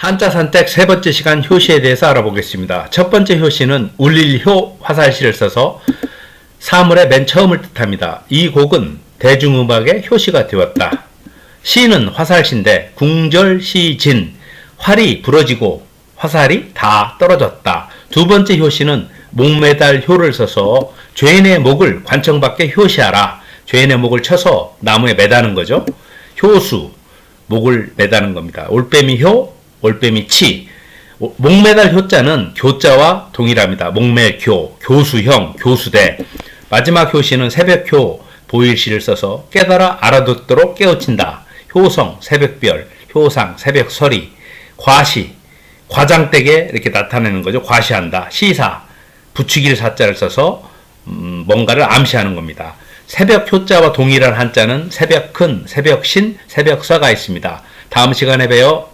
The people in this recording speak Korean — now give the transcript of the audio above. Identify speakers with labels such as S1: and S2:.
S1: 한자 선택 세 번째 시간 효시에 대해서 알아보겠습니다. 첫 번째 효시는 울릴 효 화살시를 써서 사물의 맨 처음을 뜻합니다. 이 곡은 대중음악의 효시가 되었다. 시는 화살시인데 궁절 시진 활이 부러지고 화살이 다 떨어졌다. 두 번째 효시는 목매달 효를 써서 죄인의 목을 관청 밖에 효시하라. 죄인의 목을 쳐서 나무에 매다는 거죠. 효수 목을 매다는 겁니다. 올빼미 효, 올빼미 치. 오- 목매달 효자는 교자와 동일합니다. 목매교, 교수형, 교수대. 마지막 효시는 새벽효, 보일시를 써서 깨달아 알아듣도록 깨우친다. 효성, 새벽별, 효상, 새벽설이, 과시, 과장되게 이렇게 나타내는 거죠. 과시한다. 시사, 부추길 사자를 써서 음, 뭔가를 암시하는 겁니다. 새벽 효자와 동일한 한자는 새벽 큰, 새벽 신, 새벽서가 있습니다. 다음 시간에 봬요.